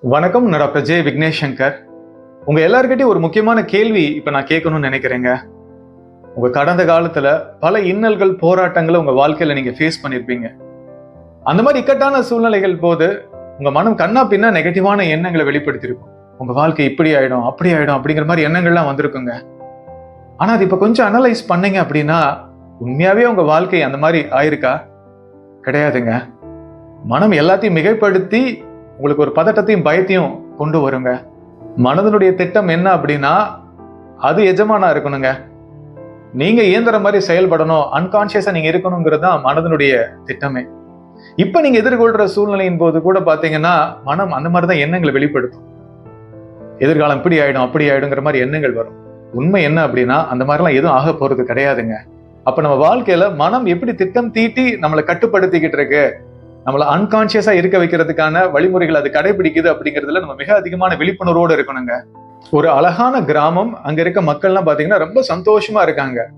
வணக்கம் நான் doctor J. Vignesh Shankar உங்க எல்லார்கிட்டயும் ஒரு முக்கியமான கேள்வி இப்ப நான் கேட்கணும்னு நினைக்கிறேங்க. உங்க கடந்த காலத்துல பல இன்னல்கள் போராட்டங்களை உங்க வாழ்க்கையில நீங்க ஃபேஸ் பண்ணிருப்பீங்க. அந்த மாதிரி இக்கட்டான சூழ்நிலைகள் போது உங்க மனம் கண்ணா பின்னா நெகட்டிவான எண்ணங்களை வெளிப்படுத்தியிருக்கும். உங்க வாழ்க்கை இப்படி ஆயிடும் அப்படி ஆயிடும் அப்படிங்கிற மாதிரி எண்ணங்கள்லாம் வந்திருக்குங்க. ஆனா அது இப்ப கொஞ்சம் அனலைஸ் பண்ணீங்க அப்படின்னா உண்மையாவே உங்க வாழ்க்கை அந்த மாதிரி ஆயிருக்கா? கிடையாதுங்க. மனம் எல்லாத்தையும் மிகைப்படுத்தி உங்களுக்கு ஒரு பதட்டத்தையும் பயத்தையும் கொண்டு வருங்க. மனதனுடைய திட்டம் என்ன அப்படின்னா அது எஜமானா இருக்கணுங்க. நீங்க இயந்திர மாதிரி செயல்படணும் அன்கான்சியஸா நீங்க இருக்கணுங்கிறது தான் மனதனுடைய திட்டமே. இப்ப நீங்க எதிர்கொள்ற சூழ்நிலையின் போது கூட பாத்தீங்கன்னா மனம் அந்த மாதிரி தான் எண்ணங்களை வெளிப்படுத்தும். எதிர்காலம் இப்படி ஆயிடும் அப்படி ஆயிடுங்கிற மாதிரி எண்ணங்கள் வரும். உண்மை என்ன அப்படின்னா அந்த மாதிரிலாம் எதுவும் ஆக போறது கிடையாதுங்க. அப்ப நம்ம வாழ்க்கையில மனம் எப்படி திட்டம் தீட்டி நம்மளை கட்டுப்படுத்திக்கிட்டு இருக்கு? நம்மளை அன்கான்சியஸா இருக்க வைக்கிறதுக்கான வழிமுறைகள் அது கடைபிடிக்குது அப்படிங்கிறதுல நம்ம மிக அதிகமான விழிப்புணர்வோடு இருக்கணுங்க. ஒரு அழகான கிராமம் அங்க இருக்க மக்கள்லாம் பாத்தீங்கன்னா ரொம்ப சந்தோஷமா இருக்காங்க.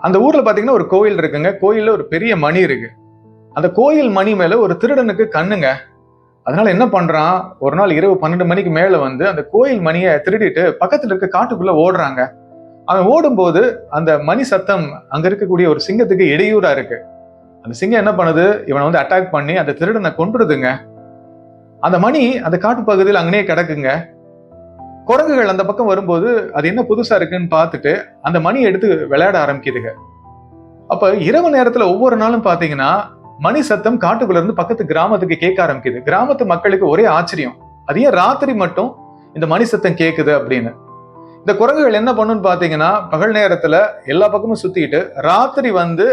அந்த ஊர்ல பாத்தீங்கன்னா ஒரு கோயில் இருக்குங்க. கோயில்ல ஒரு பெரிய மணி இருக்கு. அந்த கோயில் மணி மேல ஒரு திருடனுக்கு கண்ணுங்க. அதனால என்ன பண்றான்? ஒரு நாள் இரவு பன்னெண்டு மணிக்கு மேல வந்து அந்த கோயில் மணியை திருடிட்டு பக்கத்துல இருக்க காட்டுக்குள்ள ஓடுறாங்க. அவன் ஓடும்போது அந்த மணி சத்தம் அங்க இருக்கக்கூடிய ஒரு சிங்கத்துக்கு இடையூறா இருக்கு. அந்த சிங்கம் என்ன பண்ணுது? இவனை வந்து அட்டாக் பண்ணி அந்த திருடனை கொண்டுடுதுங்க அந்த மணி அந்த காட்டு பகுதியில் அங்கனே கிடக்குங்க. குரங்குகள் அந்த பக்கம் வரும்போது அது என்ன புதுசா இருக்குன்னு பார்த்துட்டு அந்த மணி எடுத்து விளையாட ஆரம்பிக்குதுங்க. அப்ப இரவு நேரத்துல ஒவ்வொரு நாளும் பாத்தீங்கன்னா மணி சத்தம் காட்டுக்குள்ள இருந்து பக்கத்து கிராமத்துக்கு கேட்க ஆரம்பிக்குது. கிராமத்து மக்களுக்கு ஒரே ஆச்சரியம். அது ஏன் ராத்திரி மட்டும் இந்த மணி சத்தம் கேக்குது அப்படின்னு. இந்த குரங்குகள் என்ன பண்ணுன்னு பாத்தீங்கன்னா பகல் நேரத்துல எல்லா பக்கமும் சுத்திட்டு ராத்திரி வந்து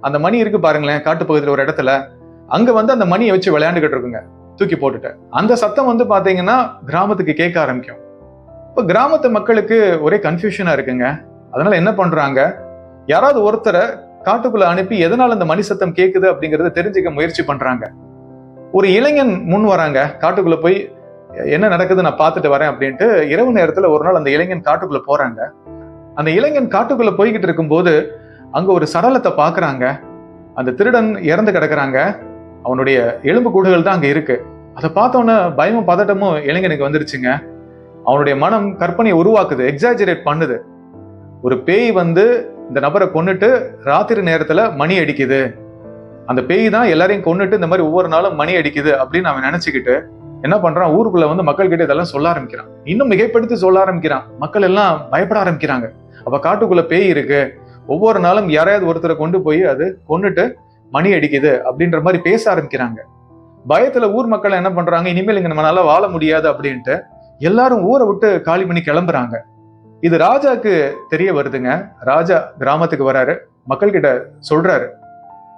அந்த மணி இருக்கு பாருங்களேன் காட்டு பகுதியில் ஒரு இடத்துல. அங்க வந்து அந்த மணியை வச்சு விளையாண்டுகிட்டு இருக்குங்க. தூக்கி போட்டுட்டு. அந்த சத்தம் வந்து பாத்தீங்கன்னா கிராமத்துக்கு கேட்க ஆரம்பிக்கும். இப்போ கிராமத்து மக்களுக்கு ஒரே கன்ஃபியூஷனா இருக்குங்க. அதனால என்ன பண்றாங்க? யாராவது ஒருத்தரை காட்டுக்குள்ள அனுப்பி எதனால அந்த மணி சத்தம் கேட்குது அப்படிங்கறத தெரிஞ்சுக்க முயற்சி பண்றாங்க. ஒரு இளைஞன் முன் வராங்க. காட்டுக்குள்ள போய் என்ன நடக்குது? நான் பார்த்துட்டு வரேன் அப்படின்ட்டு இரவு நேரத்துல ஒரு நாள் அந்த இளைஞன் காட்டுக்குள்ள போறாங்க. அந்த இளைஞன் காட்டுக்குள்ள போய்கிட்டு இருக்கும்போது அங்க ஒரு சடலத்தை பாக்குறாங்க அந்த திருடன் இறந்து கிடக்குறாங்க. அவனுடைய எலும்பு கூடுகள் தான் அங்க இருக்கு. அதை பார்த்தோன்னே பயமும் பதட்டமும் இளைஞனுக்கு வந்துருச்சுங்க. அவனுடைய மனம் கற்பனையை உருவாக்குது எக்ஸாஜரேட் பண்ணுது. ஒரு பேய் வந்து இந்த நபரை கொன்னுட்டு ராத்திரி நேரத்துல மணி அடிக்குது. அந்த பேய் தான் எல்லாரையும் கொண்டுட்டு இந்த மாதிரி ஒவ்வொரு நாளும் மணி அடிக்குது அப்படின்னு அவன் நினைச்சுக்கிட்டு என்ன பண்றான்? ஊருக்குள்ள வந்து மக்கள் கிட்ட இதெல்லாம் சொல்ல ஆரம்பிக்கிறான். இன்னும் மிகைப்படுத்தி சொல்ல ஆரம்பிக்கிறான். மக்கள் எல்லாம் பயப்பட ஆரம்பிக்கிறாங்க. அப்ப காட்டுக்குள்ள பேய் இருக்கு. ஒவ்வொரு நாளும் யாரையாவது ஒருத்தரை கொண்டு போய் அது கொண்டுட்டு மணி அடிக்குது அப்படின்ற மாதிரி பேச ஆரம்பிக்கிறாங்க. பயத்துல ஊர் மக்கள் என்ன பண்றாங்க? இனிமேல் இங்க நம்மளால வாழ முடியாது அப்படின்ட்டு எல்லாரும் ஊரை விட்டு காலி பண்ணி கிளம்புறாங்க. இது ராஜாக்கு தெரிய வருதுங்க. ராஜா கிராமத்துக்கு வராரு. மக்கள் கிட்ட சொல்றாரு.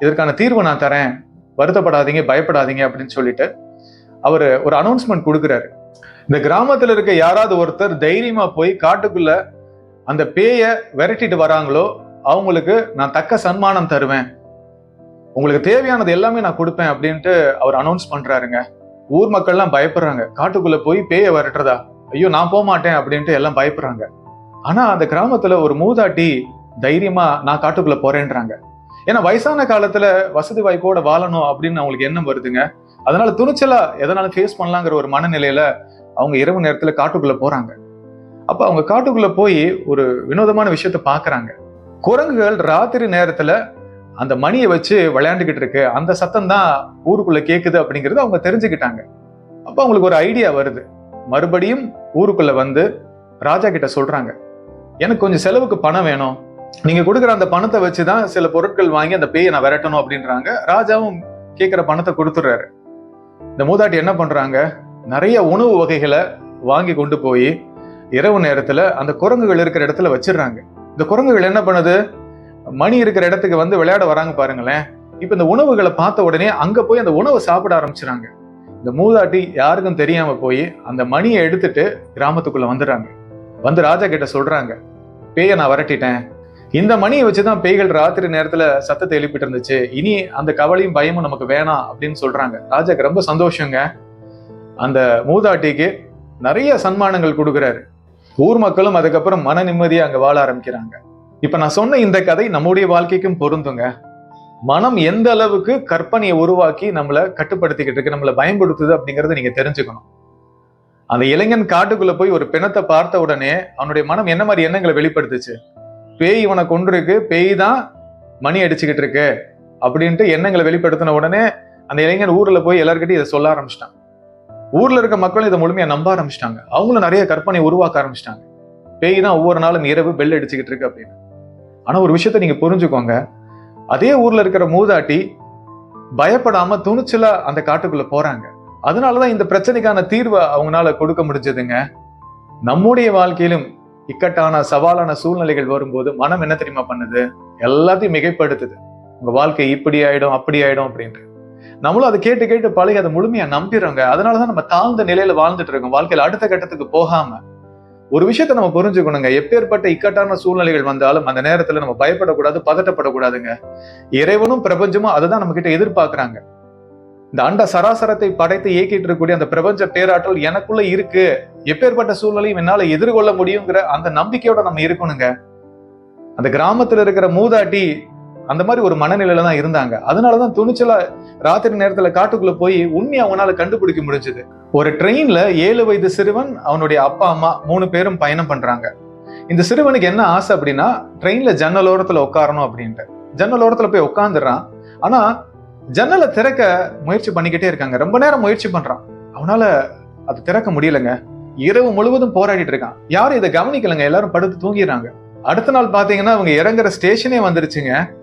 இதற்கான தீர்வு நான் தரேன். வருத்தப்படாதீங்க பயப்படாதீங்க அப்படின்னு சொல்லிட்டு அவரு ஒரு அனௌன்ஸ்மெண்ட் கொடுக்குறாரு. இந்த கிராமத்துல இருக்க யாராவது ஒருத்தர் தைரியமா போய் காட்டுக்குள்ள அந்த பேய விரட்டிட்டு வராங்களோ அவங்களுக்கு நான் தக்க சன்மானம் தருவேன். உங்களுக்கு தேவையானது எல்லாமே நான் கொடுப்பேன் அப்படின்ட்டு அவர் அனௌன்ஸ் பண்றாருங்க. ஊர் மக்கள்லாம் பயப்படுறாங்க. காட்டுக்குள்ள போய் பேய வரட்டுறதா? ஐயோ நான் போக மாட்டேன் அப்படின்ட்டு எல்லாம் பயப்படுறாங்க. ஆனா அந்த கிராமத்துல ஒரு மூதாட்டி தைரியமா நான் காட்டுக்குள்ள போறேன்றாங்க. ஏன்னா வயசான காலத்துல வசதி வாய்ப்போட வாழணும் அப்படின்னு அவங்களுக்கு எண்ணம் வருதுங்க. அதனால துணிச்சலா எதனாலும் ஃபேஸ் பண்ணலாங்கிற ஒரு மனநிலையில அவங்க இரவு நேரத்துல காட்டுக்குள்ள போறாங்க. அப்ப அவங்க காட்டுக்குள்ள போய் ஒரு வினோதமான விஷயத்த பாக்குறாங்க. குரங்குகள் ராத்திரி நேரத்துல அந்த மணியை வச்சு விளையாண்டுக்கிட்டு இருக்கு. அந்த சத்தம் தான் ஊருக்குள்ள கேக்குது அப்படிங்கறது அவங்க தெரிஞ்சுக்கிட்டாங்க. அப்ப அவங்களுக்கு ஒரு ஐடியா வருது. மறுபடியும் ஊருக்குள்ள வந்து ராஜா கிட்ட சொல்றாங்க. எனக்கு கொஞ்சம் செலவுக்கு பணம் வேணும். நீங்க கொடுக்குற அந்த பணத்தை வச்சுதான் சில பொருட்கள் வாங்கி அந்த பேயை நான் விரட்டணும் அப்படின்றாங்க. ராஜாவும் கேட்குற பணத்தை கொடுத்துடுறாரு. இந்த மூதாட்டி என்ன பண்றாங்க? நிறைய உணவு வகைகளை வாங்கி கொண்டு போய் இரவு நேரத்துல அந்த குரங்குகள் இருக்கிற இடத்துல வச்சிடுறாங்க. இந்த குரங்குகள் என்ன பண்ணுது? மணி இருக்கிற இடத்துக்கு வந்து விளையாட வராங்க பாருங்களேன். இப்போ இந்த உணவுகளை பார்த்த உடனே அங்கே போய் அந்த உணவை சாப்பிட ஆரம்பிச்சுறாங்க. இந்த மூதாட்டி யாருக்கும் தெரியாம போய் அந்த மணியை எடுத்துட்டு கிராமத்துக்குள்ள வந்துடுறாங்க. வந்து ராஜா கிட்ட சொல்றாங்க பேயை நான் விரட்டிட்டேன். இந்த மணியை வச்சுதான் பேய்கள் ராத்திரி நேரத்துல சத்தத்தை எழுப்பிட்டு இருந்துச்சு. இனி அந்த கவலையும் பயமும் நமக்கு வேணாம் அப்படின்னு சொல்றாங்க. ராஜாக்கு ரொம்ப சந்தோஷங்க. அந்த மூதாட்டிக்கு நிறைய சன்மானங்கள் கொடுக்குறாரு. ஊர் மக்களும் அதுக்கப்புறம் மன நிம்மதியை அங்கே வாழ ஆரம்பிக்கிறாங்க. இப்போ நான் சொன்ன இந்த கதை நம்முடைய வாழ்க்கைக்கும் பொருந்துங்க. மனம் எந்த அளவுக்கு கற்பனையை உருவாக்கி நம்மளை கட்டுப்படுத்திக்கிட்டு இருக்கு நம்மளை பயன்படுத்துது அப்படிங்கிறத நீங்க தெரிஞ்சுக்கணும். அந்த இளைஞன் காட்டுக்குள்ள போய் ஒரு பிணத்தை பார்த்த உடனே அவனுடைய மனம் என்ன மாதிரி எண்ணங்களை வெளிப்படுத்துச்சு? பேய் இவனை கொண்டிருக்கு பேய் தான் மணி அடிச்சுக்கிட்டு இருக்கு அப்படின்ட்டு எண்ணங்களை வெளிப்படுத்தின உடனே அந்த இளைஞன் ஊர்ல போய் எல்லாருக்கிட்டையும் இதை சொல்ல ஆரம்பிச்சிட்டான். ஊர்ல இருக்க மக்களும் இதை முழுமையா நம்ப ஆரம்பிச்சிட்டாங்க. அவங்களும் நிறைய கற்பனை உருவாக்க ஆரம்பிச்சிட்டாங்க. பேய் தான் ஒவ்வொரு நாளும் இரவு பெல் அடிச்சுக்கிட்டு இருக்கு அப்படின்னு. ஆனா ஒரு விஷயத்த நீங்க புரிஞ்சுக்கோங்க. அதே ஊர்ல இருக்கிற மூதாட்டி பயப்படாம துணிச்சலா அந்த காட்டுக்குள்ள போறாங்க. அதனாலதான் இந்த பிரச்சனைக்கான தீர்வை அவங்களால கொடுக்க முடிஞ்சதுங்க. நம்முடைய வாழ்க்கையிலும் இக்கட்டான சவாலான சூழ்நிலைகள் வரும்போது மனம் என்ன தெரியுமா பண்ணுது? எல்லாத்தையும் மிகைப்படுத்துது. உங்க வாழ்க்கை இப்படி ஆயிடும் அப்படி ஆயிடும் அப்படின்ட்டு. நம்மளும் அதை கேட்டு கேட்டு பழகி அதை முழுமையா நம்பிடுறோங்க அதனாலதான் நம்ம தாழ்ந்த நிலையில வாழ்ந்துட்டு இருக்கோம். வாழ்க்கையில அடுத்த கட்டத்துக்கு போகாம. ஒரு விஷயத்த நம்ம புரிஞ்சுக்கணுங்க. எப்பேற்பட்ட இக்கட்டான சூழ்நிலைகள் வந்தாலும் அந்த நேரத்துல நம்ம பயப்படக்கூடாது பதட்டப்படக்கூடாதுங்க. இறைவனும் பிரபஞ்சமும் அதை தான் நம்ம கிட்ட எதிர்பார்க்கிறாங்க. இந்த அண்ட சராசரத்தை படைத்து இயக்கிட்டு இருக்கக்கூடிய அந்த பிரபஞ்ச பேராற்றல் எனக்குள்ள இருக்கு. எப்பேற்பட்ட சூழ்நிலையும் என்னால எதிர்கொள்ள முடியுங்கிற அந்த நம்பிக்கையோட நம்ம இருக்கணுங்க. அந்த கிராமத்துல இருக்கிற மூதாட்டி அந்த மாதிரி ஒரு மனநிலையில தான் இருந்தாங்க. அதனாலதான் துணிச்சலா ராத்திரி நேரத்துல காட்டுக்குள்ள போய் உண்மையை அவனால கண்டுபிடிக்க முடிஞ்சது. ஒரு ட்ரெயின்ல ஏழு வயது சிறுவன் அவனுடைய அப்பா அம்மா மூணு பேரும் பயணம் பண்றாங்க. இந்த சிறுவனுக்கு என்ன ஆசை அப்படின்னா ட்ரெயின்ல ஜன்னலோரத்துல ஓரத்துல உட்காரணும் அப்படின்ட்டு. ஜன்னலோரத்துல போய் உட்காந்துடுறான் ஆனா ஜன்னலை திறக்க முயற்சி பண்ணிக்கிட்டே இருக்காங்க. ரொம்ப நேரம் முயற்சி பண்றான். அவனால அது திறக்க முடியலங்க. இரவு முழுவதும் போராடிட்டு இருக்கான். யாரும் இதை கவனிக்கலங்க. எல்லாரும் படுத்து தூங்கிடுறாங்க. அடுத்த நாள் பாத்தீங்கன்னா அவங்க இறங்குற ஸ்டேஷனே வந்துருச்சுங்க.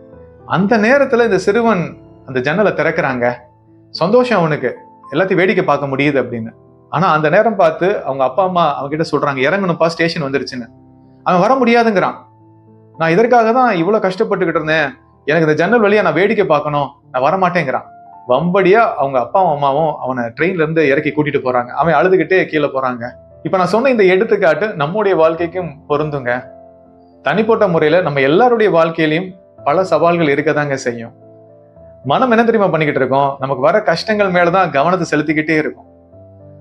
அந்த நேரத்தில் இந்த சிறுவன் அந்த ஜன்னலை திறக்கிறாங்க. சந்தோஷம் அவனுக்கு. எல்லாத்தையும் வேடிக்கை பார்க்க முடியுது அப்படின்னு. ஆனால் அந்த நேரம் பார்த்து அவங்க அப்பா அம்மா அவங்ககிட்ட சொல்கிறாங்க இறங்கணும்ப்பா ஸ்டேஷன் வந்துருச்சுன்னு. அவன் வர முடியாதுங்கிறான். நான் இதற்காக தான் இவ்வளோ கஷ்டப்பட்டுக்கிட்டு இருந்தேன். எனக்கு இந்த ஜன்னல் வழியாக நான் வேடிக்கை பார்க்கணும். நான் வரமாட்டேங்கிறான். வம்படியாக அவங்க அப்பாவும் அம்மாவும் அவனை ட்ரெயின்லேருந்து இறக்கி கூட்டிகிட்டு போகிறாங்க அவன் அழுதுகிட்டே கீழே போகிறாங்க இப்போ நான் சொன்ன இந்த எடுத்துக்காட்டு நம்முடைய வாழ்க்கைக்கும் பொருந்துங்க. தனிப்பட்ட முறையில் நம்ம எல்லாருடைய வாழ்க்கையிலையும் பல சவால்கள் இருக்க தாங்க செய்யும். மனம் என்ன தெரியுமா பண்ணிக்கிட்டு இருக்கோம்? நமக்கு வர கஷ்டங்கள் மேலதான் கவனத்தை செலுத்திக்கிட்டே இருக்கும்.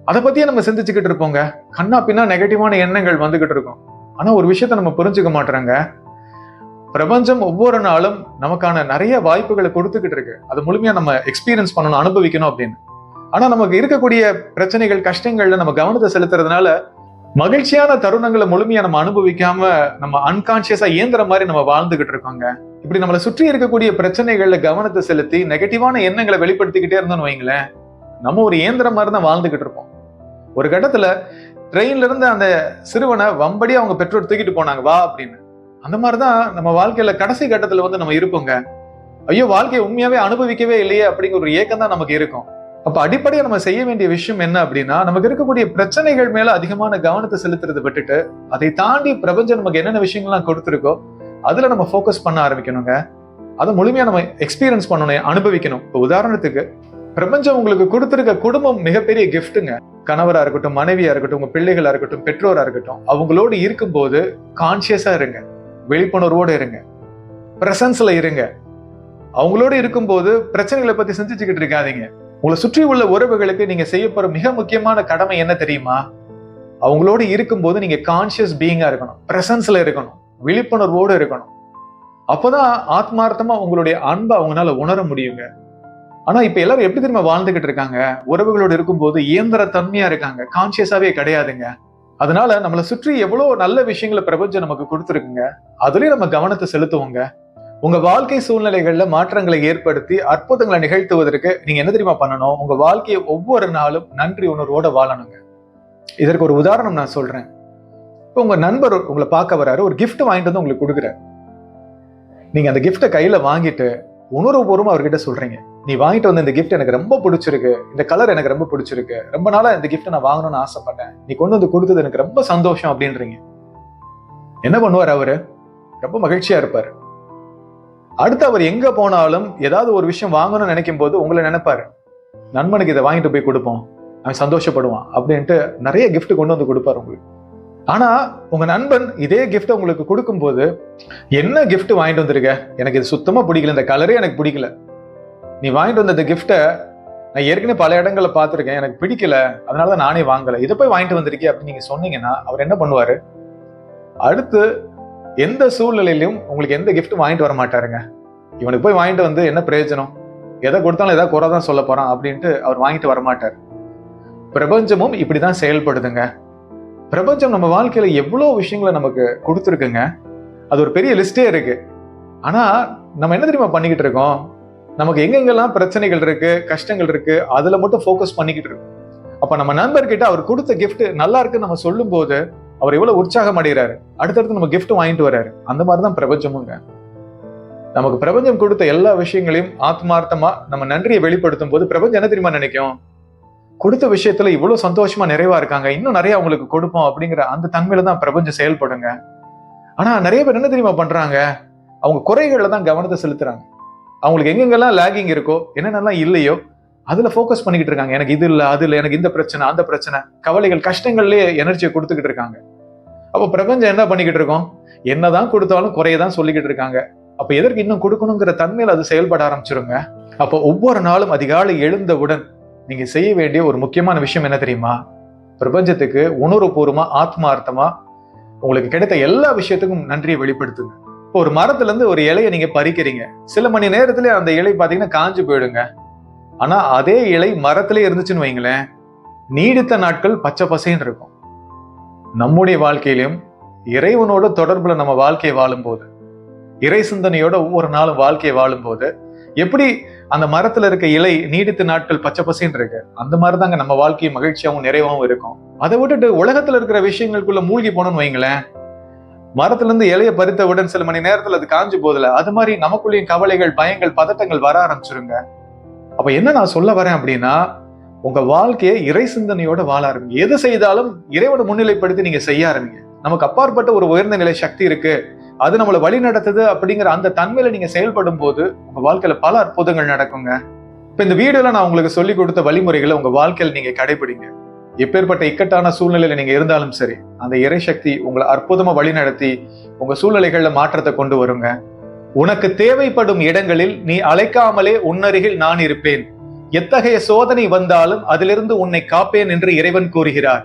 அதை பத்தியே நம்ம சிந்திச்சுக்கிட்டு இருப்போங்க. கண்ணா பின்னா நெகட்டிவான எண்ணங்கள் வந்துகிட்டு இருக்கும். ஆனா ஒரு விஷயத்த நம்ம புரிஞ்சுக்க மாட்டோங்க பிரபஞ்சம் ஒவ்வொரு நாளும் நமக்கான நிறைய வாய்ப்புகளை கொடுத்துக்கிட்டு இருக்கு. அது முழுமையா நம்ம எக்ஸ்பீரியன்ஸ் பண்ணணும் அனுபவிக்கணும் அப்படின்னு. ஆனா நமக்கு இருக்கக்கூடிய பிரச்சனைகள் கஷ்டங்கள்ல நம்ம கவனத்தை செலுத்துறதுனால மகிழ்ச்சியான தருணங்களை முழுமையா நம்ம அனுபவிக்காம நம்ம அன்கான்சியஸா இயந்திர மாதிரி நம்ம வாழ்ந்துகிட்டு இருக்கோங்க. இப்படி நம்மளை சுற்றி இருக்கக்கூடிய பிரச்சனைகள்ல கவனத்தை செலுத்தி நெகட்டிவான எண்ணங்களை வெளிப்படுத்திக்கிட்டே இருந்தோம்னு வைங்களேன் நம்ம ஒரு இயந்திரம் மாதிரி தான் வாழ்ந்துகிட்டு இருப்போம். ஒரு கட்டத்துல ட்ரெயின்ல இருந்து அந்த சிறுவனை வம்படி அவங்க பெற்றோர் தூக்கிட்டு போனாங்க வா அப்படின்னு. அந்த மாதிரிதான் நம்ம வாழ்க்கையில கடைசி கட்டத்துல வந்து நம்ம இருப்போங்க. ஐயோ வாழ்க்கையை உண்மையாவே அனுபவிக்கவே இல்லையே அப்படிங்கிற ஒரு ஏக்கம் தான் நமக்கு இருக்கும். அப்ப அடிப்படையா நம்ம செய்ய வேண்டிய விஷயம் என்ன அப்படின்னா நமக்கு இருக்கக்கூடிய பிரச்சனைகள் மேல அதிகமான கவனத்தை செலுத்துறதை விட்டுட்டு அதை தாண்டி பிரபஞ்சம் நமக்கு என்னென்ன விஷயங்கள்லாம் கொடுத்துருக்கோ அதில் நம்ம ஃபோக்கஸ் பண்ண ஆரம்பிக்கணுங்க. அதை முழுமையாக நம்ம எக்ஸ்பீரியன்ஸ் பண்ணணும் அனுபவிக்கணும். இப்போ உதாரணத்துக்கு பிரபஞ்சம் உங்களுக்கு கொடுத்துருக்க குடும்பம் மிகப்பெரிய கிஃப்ட்டுங்க கணவராக இருக்கட்டும் மனைவியாக இருக்கட்டும் உங்கள் பிள்ளைகளாக இருக்கட்டும் பெற்றோராக இருக்கட்டும் அவங்களோடு இருக்கும்போது கான்சியஸாக இருங்க. விழிப்புணர்வோடு இருங்க. ப்ரெசன்ஸில் இருங்க. அவங்களோட இருக்கும்போது பிரச்சனைகளை பற்றி சிந்திச்சுக்கிட்டு இருக்காதீங்க. உங்களை சுற்றி உள்ள உறவுகளுக்கு நீங்கள் செய்ய மிக முக்கியமான கடமை என்ன தெரியுமா? அவங்களோட இருக்கும்போது நீங்கள் கான்சியஸ் பீயிங்காக இருக்கணும். ப்ரெசன்ஸில் இருக்கணும். விழிப்புணர்வோடு இருக்கணும். அப்போதான் ஆத்மார்த்தமா உங்களுடைய அன்பை அவங்களால உணர முடியுங்க. ஆனா இப்ப எல்லாரும் எப்படி தெரியுமா வாழ்ந்துகிட்டு இருக்காங்க? உறவுகளோடு இருக்கும்போது இயந்திர தன்மையா இருக்காங்க. கான்சியஸாவே கிடையாதுங்க. அதனால நம்மளை சுற்றி எவ்வளவு நல்ல விஷயங்களை பிரபஞ்சம் நமக்கு கொடுத்துருக்குங்க. அதுலயும் நம்ம கவனத்தை செலுத்துவோங்க. உங்க வாழ்க்கை சூழ்நிலைகள்ல மாற்றங்களை ஏற்படுத்தி அற்புதங்களை நிகழ்த்துவதற்கு நீங்க என்ன தெரியுமா பண்ணணும்? உங்க வாழ்க்கையை ஒவ்வொரு நாளும் நன்றி உணர்வோட வாழணுங்க. இதற்கு ஒரு உதாரணம் நான் சொல்றேன். இப்போ உங்க நண்பர் உங்களை பார்க்க வராரு ஒரு கிஃப்ட் வாங்கிட்டு வந்து உங்களுக்கு கொடுக்குறாரு. நீங்க அந்த கிஃப்ட்டை கையில வாங்கிட்டு உணர்வுபூர்வமா அவர்கிட்ட சொல்றீங்க. நீ வாங்கிட்டு வந்த இந்த கிஃப்ட் எனக்கு ரொம்ப பிடிச்சிருக்கு. இந்த கலர் எனக்கு ரொம்ப பிடிச்சிருக்கு. ரொம்ப நாளா இந்த கிஃப்ட்டை நான் வாங்கணும்னு ஆசைப்பட்டேன். நீ கொண்டு வந்து கொடுத்தது எனக்கு ரொம்ப சந்தோஷம் அப்படின்றீங்க. என்ன பண்ணுவார் அவரு? ரொம்ப மகிழ்ச்சியா இருப்பாரு. அடுத்து அவர் எங்க போனாலும் ஏதாவது ஒரு விஷயம் வாங்கணும்னு நினைக்கும் போது உங்களை நினைப்பாரு. நண்பனுக்கு இதை வாங்கிட்டு போய் கொடுப்போம். அவன் சந்தோஷப்படுவான். அப்படின்ட்டு நிறைய கிஃப்ட் கொண்டு வந்து கொடுப்பாரு உங்களுக்கு. ஆனால் உங்கள் நண்பன் இதே கிஃப்ட்டை உங்களுக்கு கொடுக்கும்போது என்ன கிஃப்ட் வாங்கிட்டு வந்திருக்க? எனக்கு இது சுத்தமாக பிடிக்கல. இந்த கலரே எனக்கு பிடிக்கல. நீ வாங்கிட்டு வந்த இந்த கிஃப்ட்டை நான் ஏற்கனவே பல இடங்களில் பார்த்துருக்கேன். எனக்கு பிடிக்கல. அதனால தான் நானே வாங்கலை. இதை போய் வாங்கிட்டு வந்திருக்கே அப்படின்னு நீங்கள் சொன்னீங்கன்னா அவர் என்ன பண்ணுவார்? அடுத்து எந்த சூழ்நிலையிலும் உங்களுக்கு எந்த கிஃப்ட்டும் வாங்கிட்டு வர மாட்டாருங்க. இவனுக்கு போய் வாங்கிட்டு வந்து என்ன பிரயோஜனம்? எதை கொடுத்தாலும் எதாவது குறை தான் சொல்ல போகிறான் அப்படின்ட்டு அவர் வாங்கிட்டு வர மாட்டார். பிரபஞ்சமும் இப்படிதான் செயல்படுதுங்க. பிரபஞ்சம் நம்ம வாழ்க்கையில் எவ்வளோ விஷயங்களை நமக்கு கொடுத்துருக்குங்க? அது ஒரு பெரிய லிஸ்டே இருக்கு. ஆனால் நம்ம என்ன தெரியுமா பண்ணிக்கிட்டு இருக்கோம்? நமக்கு எங்கெங்கெல்லாம் பிரச்சனைகள் இருக்கு கஷ்டங்கள் இருக்கு அதில் மட்டும் ஃபோக்கஸ் பண்ணிக்கிட்டு இருக்கோம். அப்போ நம்ம நண்பர்கிட்ட அவர் கொடுத்த கிஃப்ட் நல்லா இருக்குன்னு நம்ம சொல்லும்போது அவர் எவ்வளோ உற்சாகம் அடைகிறாரு. அடுத்தடுத்து நம்ம கிஃப்ட் வாங்கிட்டு வர்றாரு. அந்த மாதிரி தான் பிரபஞ்சமுங்க. நமக்கு பிரபஞ்சம் கொடுத்த எல்லா விஷயங்களையும் ஆத்மார்த்தமா நம்ம நன்றியை வெளிப்படுத்தும் போது பிரபஞ்சம் என்ன தெரியுமா நினைக்கும்? கொடுத்த விஷயத்துல இவ்வளவு சந்தோஷமா நிறைவா இருக்காங்க. இன்னும் நிறைய அவங்களுக்கு கொடுப்போம் அப்படிங்கிற அந்த தன்மையில தான் பிரபஞ்சம் செயல்படுங்க. ஆனா நிறைய பேர் என்ன தெரியுமா பண்றாங்க? அவங்க குறைகள்ல தான் கவனத்தை செலுத்துறாங்க. அவங்களுக்கு எங்கெங்கெல்லாம் லேகிங் இருக்கோ என்னென்னலாம் இல்லையோ அதுல ஃபோக்கஸ் பண்ணிக்கிட்டு இருக்காங்க. எனக்கு இது இல்லை அது இல்லை எனக்கு இந்த பிரச்சனை அந்த பிரச்சனை. கவலைகள் கஷ்டங்கள்லயே எனர்ஜியை கொடுத்துக்கிட்டு இருக்காங்க. அப்போ பிரபஞ்சம் என்ன பண்ணிக்கிட்டு இருக்கோம்? என்னதான் கொடுத்தாலும் குறையதான் சொல்லிக்கிட்டு இருக்காங்க. அப்ப எதற்கு இன்னும் கொடுக்கணுங்கிற தன்மையில் அது செயல்பட ஆரம்பிச்சிருங்க. அப்போ ஒவ்வொரு நாளும் அதிகாலை எழுந்தவுடன் நீங்கள் செய்ய வேண்டிய ஒரு முக்கியமான விஷயம் என்ன தெரியுமா? பிரபஞ்சத்துக்கு உணர்வுபூர்வமாக ஆத்மார்த்தமாக உங்களுக்கு கிடைத்த எல்லா விஷயத்துக்கும் நன்றியை வெளிப்படுத்துங்க. இப்போ ஒரு மரத்துலேருந்து ஒரு இலையை நீங்கள் பறிக்கிறீங்க. சில மணி நேரத்தில் அந்த இலை பார்த்தீங்கன்னா காஞ்சு போயிடுங்க. ஆனால் அதே இலை மரத்திலே இருந்துச்சுன்னு வைங்களேன் நீடித்த நாட்கள் பச்சை பசைன்னு இருக்கும். நம்முடைய வாழ்க்கையிலும் இறைவனோட தொடர்பில் நம்ம வாழ்க்கையை வாழும்போது இறை சிந்தனையோட ஒவ்வொரு நாளும் வாழ்க்கையை வாழும்போது எப்படி அந்த மரத்துல இருக்க இலை நீடித்த நாட்கள் பச்சை பசின்னு இருக்கு? அந்த மாதிரிதாங்க நம்ம வாழ்க்கையும் மகிழ்ச்சியாகவும் நிறைவாகவும் இருக்கும். அதை விட்டுட்டு உலகத்துல இருக்கிற விஷயங்களுக்குள்ள மூழ்கி போனோம்னு வைங்களேன். மரத்துல இருந்து இலைய பறித்தவுடன் சில மணி நேரத்துல அது காஞ்சு போதில்ல அது மாதிரி நமக்குள்ளேயும் கவலைகள் பயங்கள் பதட்டங்கள் வர ஆரம்பிச்சிருங்க. அப்ப என்ன நான் சொல்ல வரேன் அப்படின்னா உங்க வாழ்க்கையை இறை சிந்தனையோட வாழ ஆரம்பிங்க. எது செய்தாலும் இறைவனை முன்னிலைப்படுத்தி நீங்க செய்ய ஆரம்பிங்க. நமக்கு அப்பாற்பட்ட ஒரு உயர்ந்த நிலை சக்தி இருக்கு. அது நம்மளை வழி நடத்துது அப்படிங்கிற அந்த தன்மையில நீங்க செயல்படும் போது உங்க வாழ்க்கையில பல அற்புதங்கள் நடக்குங்க. இப்ப இந்த வீடியோல நான் உங்களுக்கு சொல்லி கொடுத்த வழிமுறைகளை உங்க வாழ்க்கையில நீங்க கடைபிடிங்க. எப்பேற்பட்ட இக்கட்டான சூழ்நிலையில நீங்க இருந்தாலும் சரி அந்த இறை சக்தி உங்களை அற்புதமா வழி நடத்தி உங்க சூழ்நிலைகள்ல மாற்றத்தை கொண்டு வருங்க. உனக்கு தேவைப்படும் இடங்களில் நீ அழைக்காமலே உன்னருகில் நான் இருப்பேன். எத்தகைய சோதனை வந்தாலும் அதிலிருந்து உன்னை காப்பேன் என்று இறைவன் கூறுகிறார்.